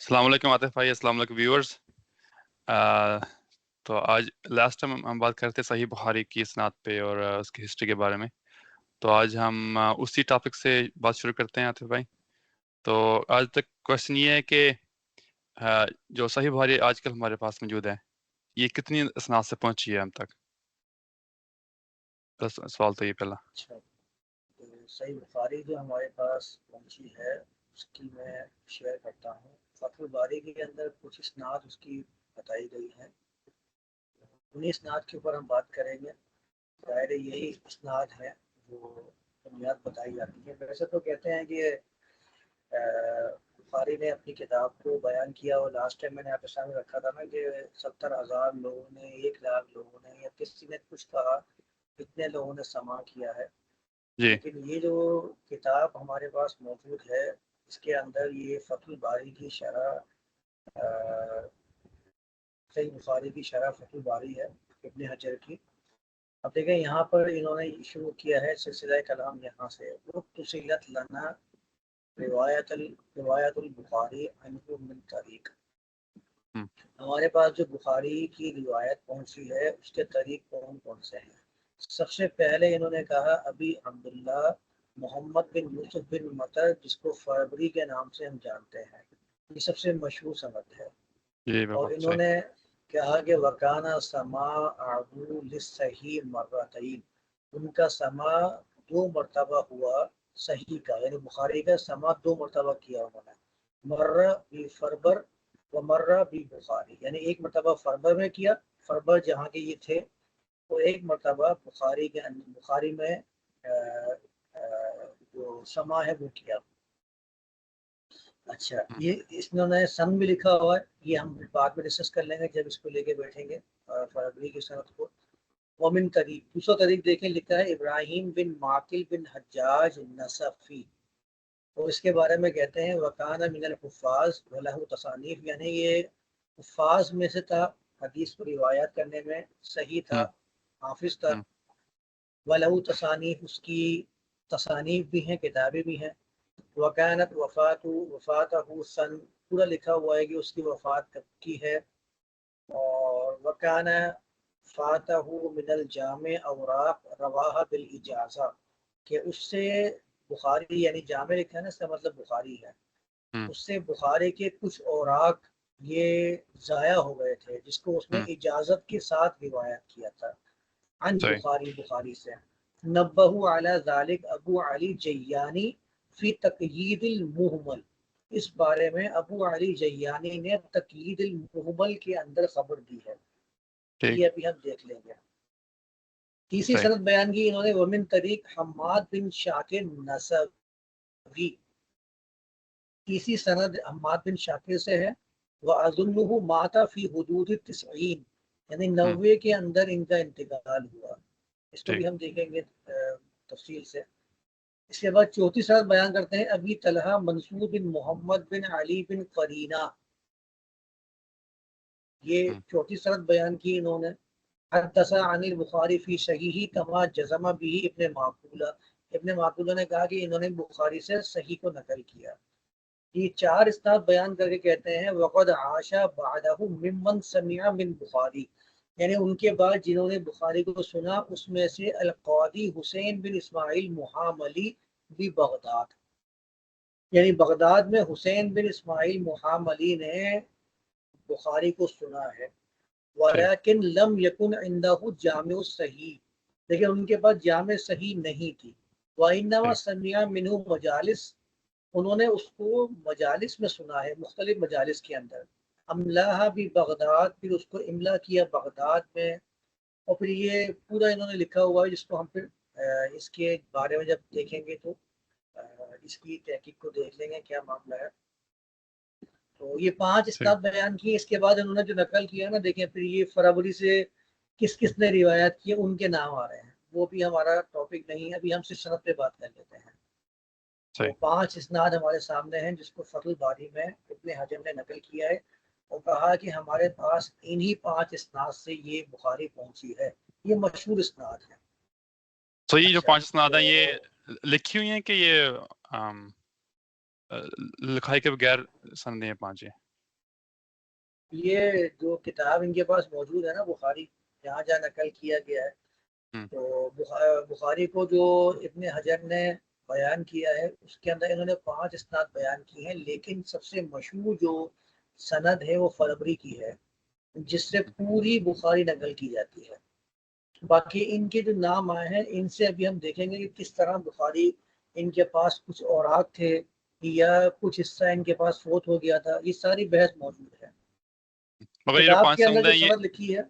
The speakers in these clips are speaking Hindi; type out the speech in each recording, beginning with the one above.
वालेकुम आतिफ भाई अस्सलाम वालेकुम व्यूअर्स तो आज लास्ट टाइम हम बात करते सही बुखारी की इसनाद पे और उसकी हिस्ट्री के बारे में। तो आज हम उसी टॉपिक से बात शुरू करते हैं आतिफ भाई। तो आज तक क्वेश्चन ये है कि जो सही बुखारी आजकल हमारे पास मौजूद है, ये कितनी इसनाद से पहुँची है हम तक? बस सवाल तो ये पहला। अच्छा तो सही बुखारी जो हमारे पास पहुँची है, उसकी मैं शेयर करता हूँ। फतुल बारी के अंदर कुछ स्नात उसकी बताई गई है। उन्हीं स्नात के ऊपर हम बात करेंगे। ज़ाहिर यही स्नात है जो बुनियाद बताई जाती है। वैसे तो कहते हैं कि बुखारी ने अपनी किताब को बयान किया और लास्ट टाइम मैंने आपके सामने रखा था ना कि सत्तर हज़ार लोगों ने एक लाख लोगों ने या किसी ने कुछ कहा कितने लोगों ने समा किया है। लेकिन ये जो किताब हमारे पास मौजूद है इसके अंदर ये फ़तुल बारी की शरह सही बुखारी की शरह फ़तुल बारी है इबन हजर की। अब देखें यहाँ पर इन्होंने शुरू किया है सिलसिला कलाम यहाँ से। तसीलत लना रिवायत रिवायतुल बुखारी मिन तरीक। हम्म। हमारे पास जो बुखारी की रिवायत पहुँची है उसके तरीक कौन कौन से हैं? सबसे पहले इन्होंने कहा अभी अब्दुल्ला मोहम्मद बिन यूसुफ बिन मतर जिसको फरवरी के नाम से हम जानते हैं। ये सबसे मशहूर सनत है। और इन्होंने कहा कि वकाना समा सही मर्रतईन उनका समा दो मरतबा हुआ सही का यानी बुखारी का समा दो मरतबा किया उन्होंने। मर्रा बी फरबर व मर्रा बी बुखारी यानी एक मरतबा फरबर में किया फरबर जहाँ के ये थे तो एक मरतबा बुखारी के बुखारी में जो समा है वो किया अच्छा हम्म। ये इसमें सन भी लिखा हुआ है ये हम बाद में डिस्कस कर लेंगे जब इसको लेके बैठेंगे फरवरी की सनत को मोमिन तरीक दूसरा तरीक देखें लिखा है इब्राहिम बिन माकिल बिन हजाज नसफ़ी और इसके बारे में कहते हैं वकाना वलहु तसानीफ यानी ये हुफाज में से था हदीस को रिवायत करने में सही था हम्म। हाफिज था हम्म। वलहु तसानीफ उसकी तसानीफ भी हैं किताबें भी हैं। वकानत वफ़ात वफ़ात सन पूरा लिखा हुआ है कि उसकी वफ़ात कब की है। और वकान फ़ातह मिनल जाम अवराक रवाह बिल इजाज़ा। कि उससे बुखारी यानी जाम लिखा है ना इसका मतलब बुखारी है। हम्म। उससे बुखारी के कुछ औराक ये ज़ाया हो गए थे जिसको उसने हम्म। इजाज़त के साथ रिवायत किया था। अन बुखारी बुखारी से। नब्बहु अला जालिक अबू अली जैयानी फ़ी तकयीदिल मुहमल इस बारे में अबू अली जैयानी ने तकयीदिल मुहमल के अंदर खबर दी है ये अभी हम देख लेंगे तीसरी सनद बयान की इन्होंने वमिन तरीक हमाद बिन शाकिर नसवी तीसरी सनद हमाद बिन शाकिर से है वह अजुल्लु माता फ़ी हदूद तस्वीन यानी। नब्बे के अंदर इनका इंतकाल हुआ इसको भी हम देखेंगे तफसील से। इसके बाद चौथी साल बयान करते हैं अभी तलहा मंसूर बिन मोहम्मद बिन अली बिन करीना। ये हम्म। चौथी सनत बयान की इन्होंने। अनिल बुखारी फ़ी सही ही कमा जजमा भी इबन माकूला। इबन माकूला ने कहा कि इन्होंने बुखारी से सही को नकल किया। ये चार इस्ताद बयान करके कहते हैं वक़द आशा बादहू मिमन समिया बिन बुखारी। यानी उनके बाद जिन्होंने बुखारी को सुना उसमें से अलकादी हुसैन बिन इस्माइल मुहामली भी बगदाद। यानी बगदाद में हुसैन बिन इस्माइल मुहामली ने बुखारी को सुना है। वलाकिन लम यकुन इंदाहु जाम सही। लेकिन उनके पास जाम सही नहीं थी। वाइनमा समिया मिनू मजालिस। उन्होंने उसको मजालिस में सुना है मुख्तलिफ़ मजालिस के अंदर। अमला भी बगदाद फिर उसको इमला किया बगदाद में और फिर ये पूरा इन्होंने लिखा हुआ है जिसको हम फिर इसके बारे में जब देखेंगे तो इसकी तहकीक को देख लेंगे क्या मामला है। तो ये पाँच स्टाफ बयान किए इसके बाद उन्होंने जो नकल किया ना देखें फिर ये फरवरी से किस किस ने रिवायत किए उनके नाम आ रहे हैं। वो भी हमारा टॉपिक नहीं है अभी हम सिर्फ़ सनत पे बात कर लेते हैं। तो पाँच इसनाद हमारे सामने हैं जिसको फतुल बारी में इतने हजम ने नकल किया है। और कहा कि हमारे पास इन्हीं पाँच इसनाद से ये बुखारी पहुँची है। ये मशहूर इसनाद है। तो ये जो अच्छा, पाँच इसनाद है ये लिखी हुई है कि ये लिखाई के बगैर सनदें पाँच है ये? जो किताब इनके पास मौजूद है ना बुखारी जहाँ जहाँ नकल किया गया है हम्म। तो बुखा- बुखारी को जो इब्ने हजर ने बयान किया है उसके अंदर इन्होंने पाँच इसनाद बयान किए हैं लेकिन सबसे मशहूर जो सनद है वो फरवरी की है जिससे पूरी बुखारी नकल की जाती है। बाकी इनके जो नाम आए हैं इनसे अभी हम देखेंगे कि किस तरह बुखारी इनके पास कुछ औरात थे या कुछ हिस्सा इनके पास फोत हो गया था ये सारी बहस मौजूद है। मगर ये पाँच सनद ये लिखी है।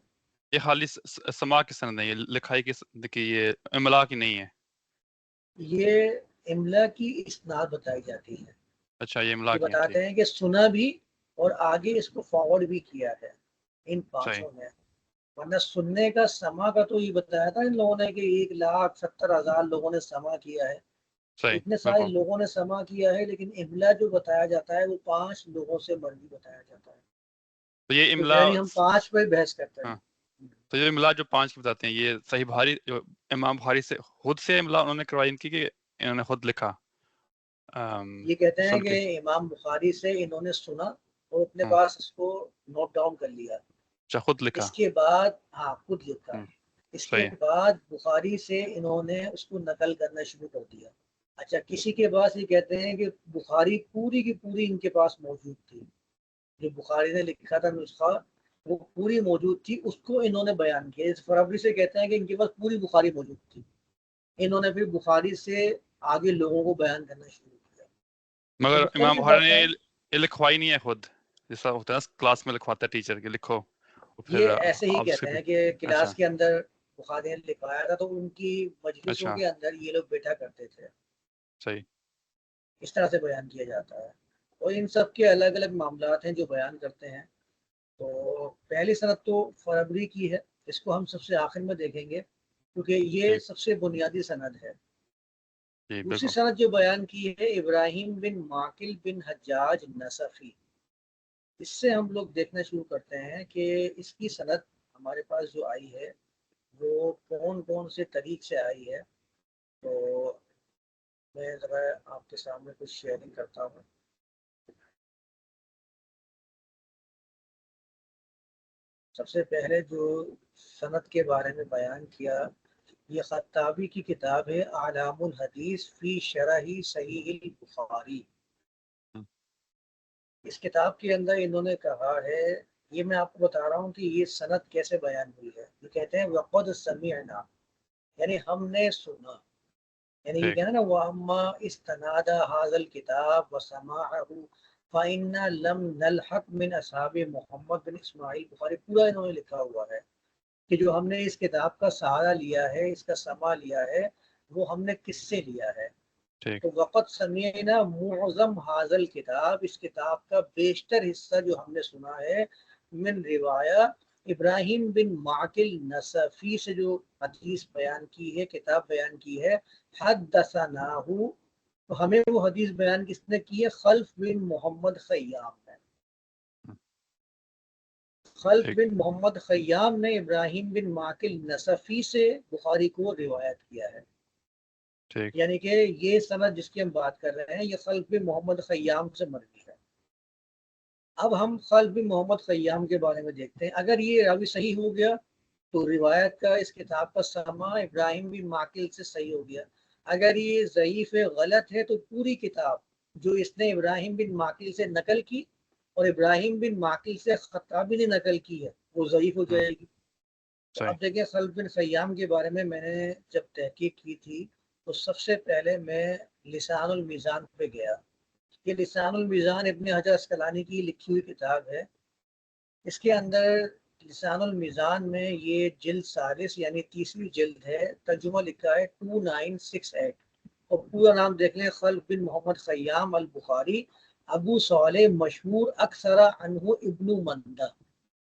ये खाली समा की सनद है ये लिखाई की ये इमला की नहीं है। ये इमला की इसनाद बताई जाती है। अच्छा ये इमला की बताते हैं कि सुना भी और आगे इसको फॉरवर्ड भी किया है इन पाँचों में। वरना सुनने का समा का तो ये बताया था इन लोगों ने कि एक लाख सत्तर हज़ार लोगों ने समा किया है। सही इतने सारे लोगों ने समा किया है लेकिन इमला जो बताया जाता है वो पाँच लोगों से मर्ज़ी बताया जाता है। तो ये तो इमला यानी हम पाँच पे बहस करते हैं। हाँ। तो ये इमला जो पाँच की बताते हैं ये सही भारी जो इमाम बुखारी से खुद से इमला उन्होंने करवाई इनकी कि इन्होंने खुद लिखा अम, ये कहते हैं कि इमाम बुखारी से इन्होंने सुना और अपने हाँ। पास इसको नोट डाउन कर लिया। अच्छा खुद लिखा। इसके बाद हाँ खुद लिखा। हम्म, इसके बाद बुखारी से इन्होंने उसको नकल करना शुरू कर दिया। अच्छा किसी के पास ये कहते हैं कि बुखारी पूरी की पूरी इनके पास मौजूद थी। जो बुखारी ने लिखा था नुस्खा वो पूरी मौजूद थी। उसको इन्होंने बयान किया। इस फरवरी से कहते हैं कि इनके पास पूरी बुखारी मौजूद थी। इन्होंने फिर बुखारी से आगे लोगों को बयान करना शुरू किया। तो मगर इमाम बुखारी ने लिखवाई नहीं है खुद। जैसा होता है ना क्लास में लिखवाता है टीचर के लिखो। ये ऐसे ही कहते हैं कि क्लास अच्छा। के अंदर बुखारी ने लिखवाया था तो उनकी मजलिसों अच्छा। के अंदर ये लोग बैठा करते थे। सही। इस तरह से बयान किया जाता है। और इन सब के अलग अलग मामला हैं जो बयान करते हैं। तो पहली सनत तो फरवरी की है इसको हम सबसे आखिर में देखेंगे क्योंकि ये सबसे बुनियादी सनद है। दूसरी सनद जो बयान की है इब्राहिम बिन माकिल बिन हज्जाज नसफी। इससे हम लोग देखना शुरू करते हैं कि इसकी सनत हमारे पास जो आई है, वो कौन कौन से तरीक से आई है। तो मैं ज़रा आपके सामने कुछ शेयरिंग करता हूँ। सबसे पहले जो सनत के बारे में बयान किया, ये खत्ताबी की किताब है, आलामुल हदीस फ़ी शरही सही बुखारी। इस किताब के अंदर इन्होंने कहा है ये मैं आपको बता रहा हूँ कि ये सनत कैसे बयान हुई है। ये कहते हैं वक़द समीअना यानी हमने सुना। यानी ये कहना ना वम्मा इस्तनादा हाजल किताब व फ़इन्ना लम नलहक मिन असहाब मोहम्मद बिन इस्माइल बुखारी पूरा इन्होंने लिखा हुआ है कि जो हमने इस किताब का सहारा लिया है इसका समा लिया है वो हमने किससे लिया है? तो वक़्त समीना हाजल किताब इस किताब का बेशतर हिस्सा जो हमने सुना है मिन रिवाया इब्राहिम बिन माकिल नसफी से जो हदीस बयान की है किताब बयान की है हद दसनाहू तो हमें वो हदीस बयान किसने की है? खल्फ बिन मोहम्मद खयाम ने। खल्फ बिन मोहम्मद खयाम ने इब्राहिम बिन माकिल नसफी से बुखारी को रिवायत किया है। यानी कि ये सनद जिसकी हम बात कर रहे हैं ये खल्फ मोहम्मद खयाम से मरवी है। अब हम खल्फ मोहम्मद खयाम के बारे में देखते हैं। अगर ये रावी सही हो गया तो रिवायत का इस किताब का समा इब्राहिम बिन माकिल से सही हो गया। अगर ये ज़यीफ़ गलत है तो पूरी किताब जो इसने इब्राहिम बिन माकिल से नकल की और इब्राहिम बिन माकिल से खत्ताबी ने नकल की है वो ज़यीफ़ हो हम्म, जाएगी। तो सही। देखिए खल्फ बिन खयाम के बारे में मैंने जब तहकीक की थी तो सबसे पहले मैं लिसानुल मीज़ान पे गया। ये लिसानुल मीज़ान इब्ने हजर अस्कलानी की लिखी हुई किताब है। इसके अंदर लिसानुल मीज़ान में ये जल्द सालिस यानी तीसरी जल्द है तर्जुमा लिखा है टू नाइन सिक्स एट। और पूरा नाम देख लें खल बिन मोहम्मद खयाम अल बुखारी अबू साले मशहूर अक्सरा अनहु इब्नु मंदा।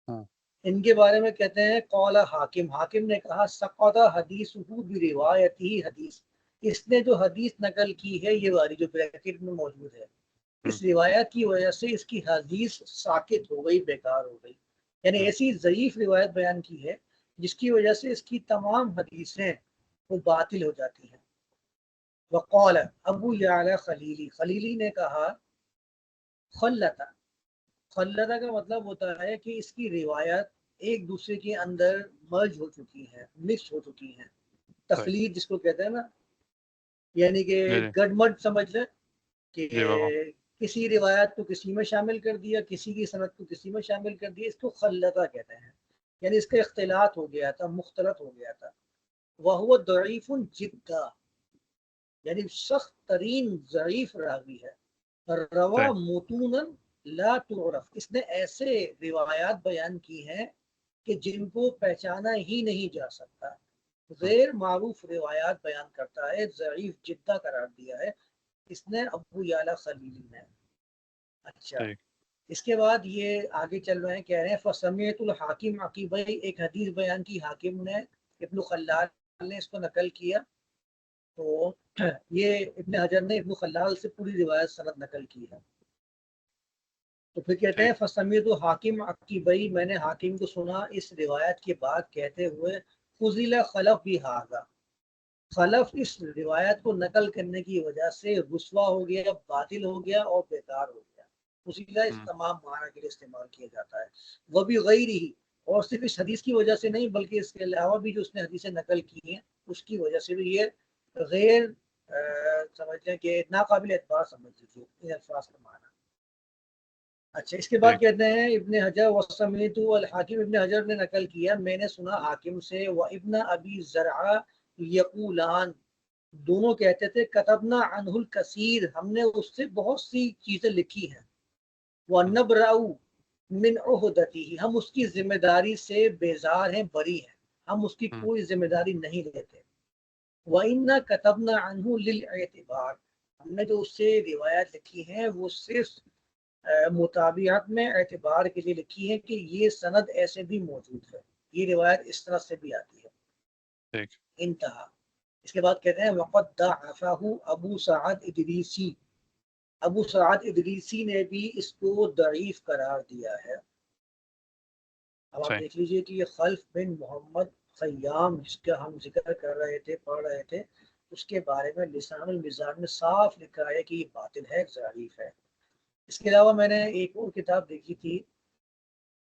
हाँ। इनके बारे में कहते हैं कौला हाकिम। हाकिम ने कहा सकता हदीस रिवायत ही हदीस। इसने जो हदीस नकल की है ये वाली जो ब्रैकेट में मौजूद है इस हम्म, रिवायत की वजह से इसकी हदीस साकित हो गई बेकार हो गई। यानी हम्म, ऐसी ज़यीफ रिवायत बयान की है जिसकी वजह से इसकी तमाम हदीसें वो बातिल हो जाती हैं। वक़ौल अबू याला खलीली खलीली ने कहा खल्लता। खल्लता का मतलब होता है कि इसकी रिवायत एक दूसरे के अंदर मर्ज हो चुकी है मिक्स हो चुकी है। तखलीद जिसको कहते हैं ना यानी कि गडमड समझ लें कि किसी रिवायत को किसी में शामिल कर दिया किसी की सनत को किसी में शामिल कर दिया इसको खल्लता कहते हैं। यानी इसका इख्तलात हो गया था मुख्तलत हो गया था। वह दईफ जिद्दा। यानी सख्त तरीन ज़यीफ रावी है। रवा मुतून ला तुरफ इसने ऐसे रिवायात बयान की हैं कि जिनको पहचाना ही नहीं जा सकता। गैर मारूफ रिवायात बयान करता है ज़यीफ जिद्दा करार दिया है इसने अबू याला खलीली ने। अच्छा इसके बाद ये आगे चल रहे हैं कह रहे हैं फसमियतुल हाकिम अकीबई एक हदीस बयान की हाकिम ने इब्न खल्लाल ने इसको नकल किया। तो ये इब्न हजर ने इब्न खल्लाल से पूरी रिवायत सनद नकल की है। तो फिर कहते हैं फसमियत हाकिम अकीबई मैंने हाकिम को सुना इस रिवायत के बाद कहते हुए खुजिला खलफ भी हागा खलफ इस रिवायत को नकल करने की वजह से रुसवा हो गया बातिल हो गया और बेकार हो गया। उसीला इस हम्म। तमाम माना के लिए इस्तेमाल किया जाता है। वह भी गई रही और सिर्फ़ इस हदीस की वजह से नहीं बल्कि इसके अलावा भी जो उसने हदीसें नकल की हैं उसकी वजह से भी ये गैर समझ लें कि नाकाबिल एतबार समझ लीजिए इन अल्फाज का माना। अच्छा इसके बाद कहते हैं इब्न हजर वसमितु हाकिम इब्न हजर ने नकल किया मैंने सुना हाकिम से व इब्न अबी जरा यकूलान। दोनों कहते थे कतबना अनहुल कसीर हमने उससे बहुत सी चीज़ें लिखी हैं। व नबराऊ मिन उहदती हम उसकी ज़िम्मेदारी से बेजार हैं बरी हैं। हम उसकी हम्म। कोई ज़िम्मेदारी नहीं लेते। व इन्ना कतबना अनहु लिल एतबार हमने जो उससे रिवायत लिखी है वो सिर्फ़ मुताबियात में एतबार के लिए लिखी है कि ये सनद ऐसे भी मौजूद है। ये रिवायत इस तरह से भी आती है। इंतहा। इसके बाद कहते हैं वक़द अबू सआद इदरीसी। अबू सआद इदरीसी ने भी इसको दईफ करार दिया है। अब आप देख लीजिए कि ये खल्फ बिन मोहम्मद खयाम जिसका हम ज़िक्र कर रहे थे पढ़ रहे थे उसके बारे में लिसान मिजान में साफ़ लिखा है कि ये बातिल है ज़रीफ है। इसके अलावा मैंने एक और किताब देखी थी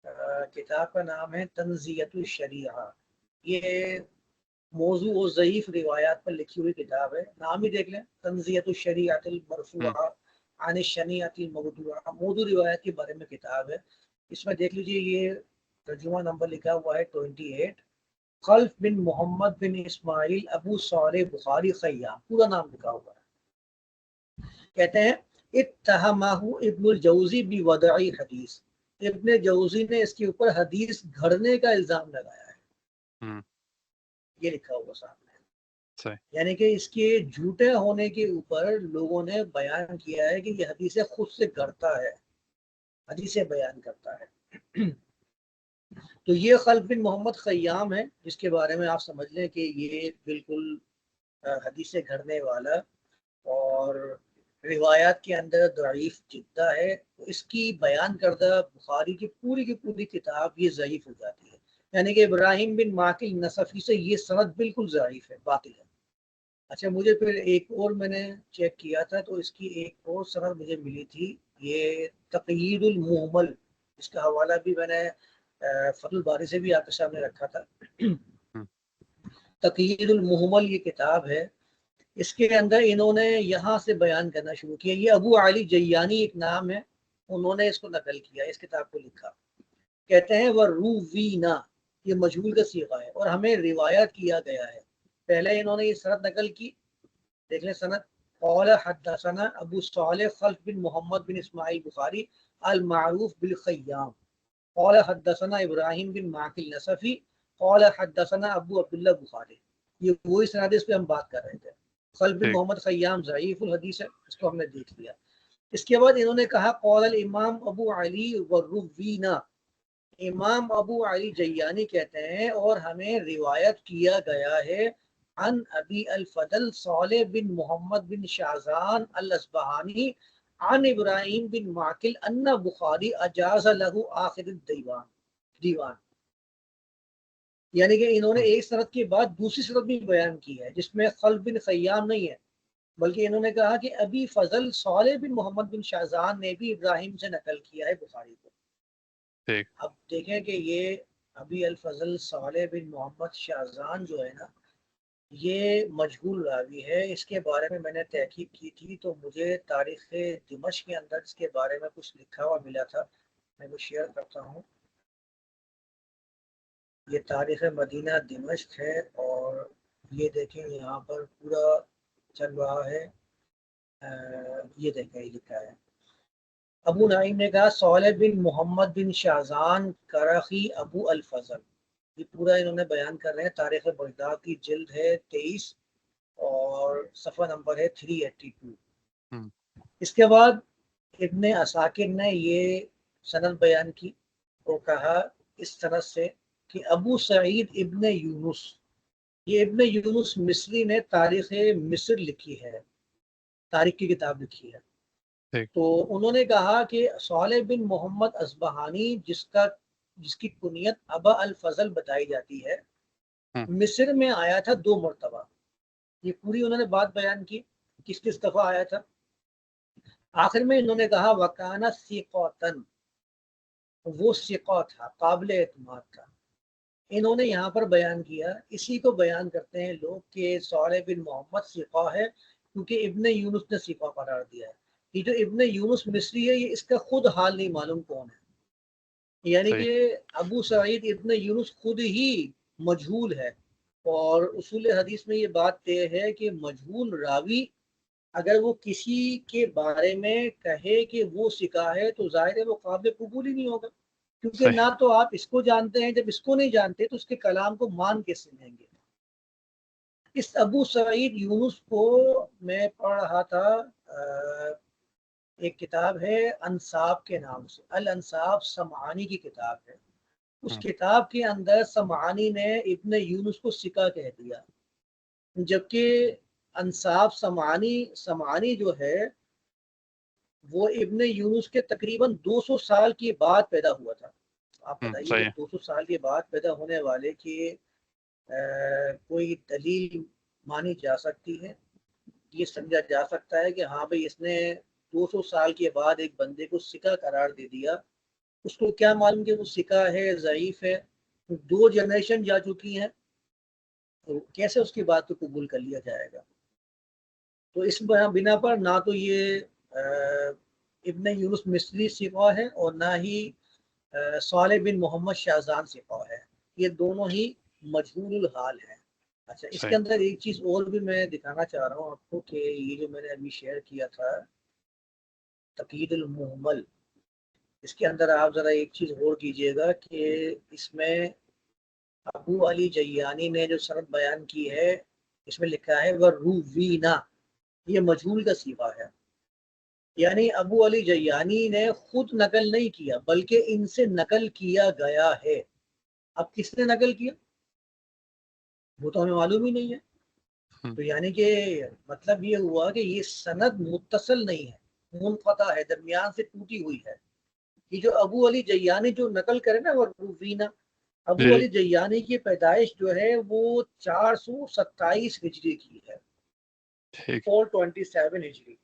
किताब का नाम है तनजियत शरिया ये मौजू और ज़यीफ़ रिवायात पर लिखी हुई किताब है। नाम ही देख लें तनजियत मरफूआ आन शनियाती मौदूआ मौदू रिवायत के बारे में किताब है। इसमें देख लीजिए ये तर्जुमा नंबर लिखा हुआ है twenty eight. Khalaf bin Muhammad bin Ismail Abu साल बुखारी खयाम पूरा नाम लिखा हुआ है। कहते हैं इतहमाहू इब्नुल जौजी भी वदाई हदीस। इब्न जौजी ने इसके ऊपर हदीस घड़ने का इल्ज़ाम लगाया है। हम्म। ये लिखा हुआ साहब यानी कि इसके झूठे होने के ऊपर लोगों ने बयान किया है कि ये हदीसे खुद से करता है। हदीसे बयान करता है। तो ये खल्फ बिन मोहम्मद खयाम है जिसके बारे में आप समझ लें कि ये बिल्कुल हदीसे घड़ने वाला और रिवायात के अंदर दरीफ जिद्दा है तो इसकी बयान करदा बुखारी की पूरी की पूरी किताब ये ज़यीफ़ हो जाती है। यानी कि इब्राहिम बिन माकिल नसफ़ी से ये सनद बिल्कुल ज़यीफ़ है बातिल है। अच्छा मुझे फिर एक और मैंने चेक किया था तो इसकी एक और सनद मुझे मिली थी ये तकीदुल मुहमल इसका हवाला भी मैंने फतुल बारी से भी आपके सामने रखा था। हम्म। तकीदुल मुहमल ये किताब है इसके अंदर इन्होंने यहाँ से बयान करना शुरू किया। ये अबू अली जयानी एक नाम है, उन्होंने इसको नकल किया, इस किताब को लिखा। कहते हैं, वह रूवीना, ये मजहूल का सीखा है और हमें रिवायत किया गया है। पहले इन्होंने ये सनत नकल की, देख लें सनत कौल हदसना अबू साल Khalaf bin Muhammad bin Ismail Bukhari, अलमारूफ बिल खयाम कौल हदसना इब्राहिम बिन माकिल नसफ़ी, कौल हदसना अबू अब्दुल्ला बुखारी। ये वही सनद इस पर हम बात कर रहे थे। बिन मोहम्मद खयाम ज़यीफ़ुल हदीस है इसको हमने देख लिया। इसके बाद इन्होंने कहा कौल इमाम अबू अली इमाम अबू अली जयानी कहते हैं और हमें रिवायत किया गया है अन अबी अल फदल साले बिन मोहम्मद बिन शाहजान अल असबहानी अन इब्राहिम बिन माकिल अन्ना बुखारी अजाज लहू आखिर दीवान दीवान। यानी कि इन्होंने एक सरत के बाद दूसरी सरत भी बयान की है जिसमें खल बिन खयाम नहीं है बल्कि इन्होंने कहा कि अभी फजल साले बिन मोहम्मद बिन शाहजहान ने भी इब्राहिम से नकल किया है बुखारी को। ठीक। अब देखें कि ये अभी अल फजल साले बिन मोहम्मद शाहजहान जो है ना ये मजहूल रावी है। इसके बारे में मैंने तहकीक की थी तो मुझे तारीख दिमश के अंदर इसके बारे में कुछ लिखा हुआ मिला था मैं वो शेयर करता हूँ। ये तारीख मदीना दिमश्क है और ये देखें यहाँ पर पूरा चल रहा है आ, ये देखें ये लिखा है। अबू नाइम ने कहा सोल बिन मोहम्मद बिन शाहजान करखी अबू अल फजल। ये पूरा इन्होंने बयान कर रहे हैं। तारीख बगदाद की जल्द है तेईस और सफ़ा नंबर है थ्री एट्टी टू। इसके बाद इबन असाकिर ने ये सनद बयान की और कहा इस तरह से कि अबू सईद इब्न यूनुस ये इबन यूनुस मिस्री ने तारीख मिस्र लिखी है तारीख की किताब लिखी है। तो उन्होंने कहा कि साल बिन मोहम्मद असबहानी जिसका जिसकी कुनियत अबा अल फजल बताई जाती है हम्म। मिस्र में आया था दो मरतबा। ये पूरी उन्होंने बात बयान की किस किस दफ़ा आया था? आखिर में इन्होंने कहा वकाना सिकौतन वो सिका था काबिल एतमाद था। इन्होंने यहाँ पर बयान किया इसी को बयान करते हैं लोग कि साल बिन मोहम्मद सिफा है क्योंकि इब्ने यूनुस ने सिफा करार दिया है। ये जो इब्ने यूनुस मिस्री है ये इसका खुद हाल नहीं मालूम कौन है। यानी कि अबू सईद इब्न यूनुस खुद ही मजहूल है। और उसूल हदीस में ये बात तय है कि मजहूल रावी अगर वो किसी के बारे में कहे कि वो सिका है तो ज़ाहिर है वो काबिल कबूल ही नहीं होगा। क्योंकि ना तो आप इसको जानते हैं जब इसको नहीं जानते तो उसके कलाम को मान कैसे लेंगे? इस अबू सईद यूनुस को मैं पढ़ रहा था एक किताब है अंसाब के नाम से। अल अंसाब समानी की किताब है। उस हाँ। किताब के अंदर समानी ने इब्न यूनुस को सिका कह दिया। जबकि अंसाब समानी समानी जो है वो इब्न यूनुस के तकरीबन 200 साल के बाद पैदा हुआ था। आप हम्म, बताइए 200 साल के बाद पैदा होने वाले की कोई दलील मानी जा सकती है? ये समझा जा सकता है कि हाँ भाई इसने 200 साल के बाद एक बंदे को सिका करार दे दिया। उसको क्या मालूम कि वो सिका है ज़यीफ है? दो जनरेशन जा चुकी हैं। तो कैसे उसकी बात को कबूल कर लिया जाएगा? तो इस बिना पर ना तो ये इब्न यूनुस मिस्री सिका है और ना ही साल बिन मोहम्मद शाहजान सिका है। ये दोनों ही मजहूल हाल है। अच्छा इसके अंदर एक चीज़ और भी मैं दिखाना चाह रहा हूँ आपको कि ये जो मैंने अभी शेयर किया था तकीदुलमल इसके अंदर आप ज़रा एक चीज़ और कीजिएगा कि इसमें अबू अली जयानी ने जो सनत बयान की है इसमें लिखा है वह रूवीना ये मजहूल का सीवा है। यानी अबू अली जयानी ने खुद नकल नहीं किया बल्कि इनसे नकल किया गया है। अब किसने नकल किया? वो तो हमें मालूम ही नहीं है। हम्म। तो यानी कि मतलब ये हुआ कि ये सनद मुतसल नहीं है मुनफता है दरमियान से टूटी हुई है। ये जो अबू अली जयानी जो नकल करे ना वो रूबीना अबू अली जयानी की पैदाइश जो है वो चार सौ सत्ताईस हिजरी की है। फोर ट्वेंटी सेवन हिजरी।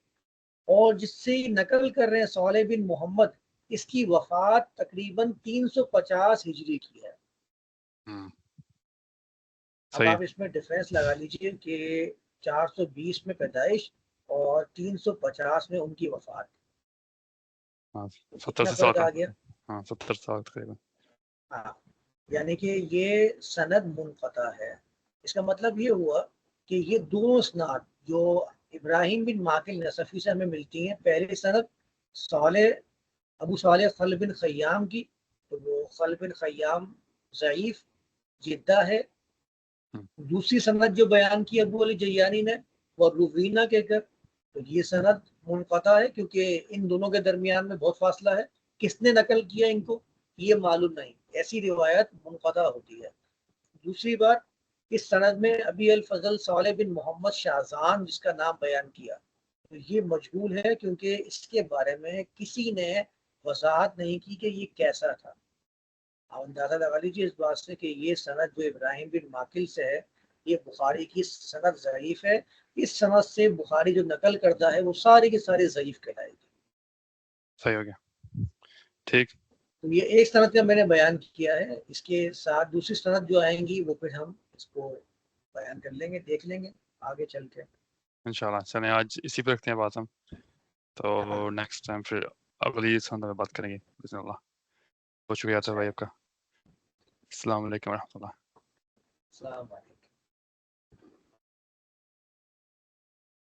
और जिससे नकल कर रहे हैं सोले बिन मोहम्मद इसकी वफात तकरीबन 350 हिजरी की है। हम्म। अब आप इसमें डिफरेंस लगा लीजिए कि 420 में पैदाइश और 350 में उनकी वफात। हाँ, सत्तर से साठ। आ गया। हाँ सत्तर साल तकरीबन हाँ यानी कि ये सनद मुनफता है। इसका मतलब ये हुआ कि ये दोनों स्नाद जो इब्राहिम बिन माकिल नसफ़ी से हमें मिलती हैं। पहली सनत साले अबू साले खल बिन ख़याम की। तो वो खल बिन ख़याम ज़यीफ़ जिद्दा है। हम्म। दूसरी सनत जो बयान की अबू अली जयानी ने वो रूवीना कहकर तो ये सनत मुनक़ा है क्योंकि इन दोनों के दरमियान में बहुत फासला है। किसने नकल किया इनको ये मालूम नहीं। ऐसी रिवायत मुनक़ा होती है। दूसरी बात इस सनद में अभी अल फजल साल बिन मोहम्मद शाहजान जिसका नाम बयान किया? तो ये मजबूल है क्योंकि इसके बारे में किसी ने वजाहत नहीं की कि ये कैसा था। आप अंदाज़ा लगा लीजिए इस बात से कि ये सनद जो इब्राहिम बिन माकिल से है ये बुखारी की सनद ज़यीफ़ है। इस सनद से बुखारी जो नकल करता है वो सारे के सारे ज़यीफ़ कहलाएगी। सही हो गया। ठीक। तो ये एक सनद का मैंने बयान किया है इसके साथ दूसरी सनद जो आएँगी वो फिर हम इसको बयान कर लेंगे देख लेंगे आगे चल के। इंशाल्लाह चलें आज इसी पे रखते हैं बात हम। तो हाँ। नेक्स्ट टाइम फिर अगली संद में बात करेंगे। बिस्मिल्लाह। बहुत शुक्रिया था भाई आपका। अस्सलाम वालेकुम रहमतुल्लाह अस्सलाम वालेकुम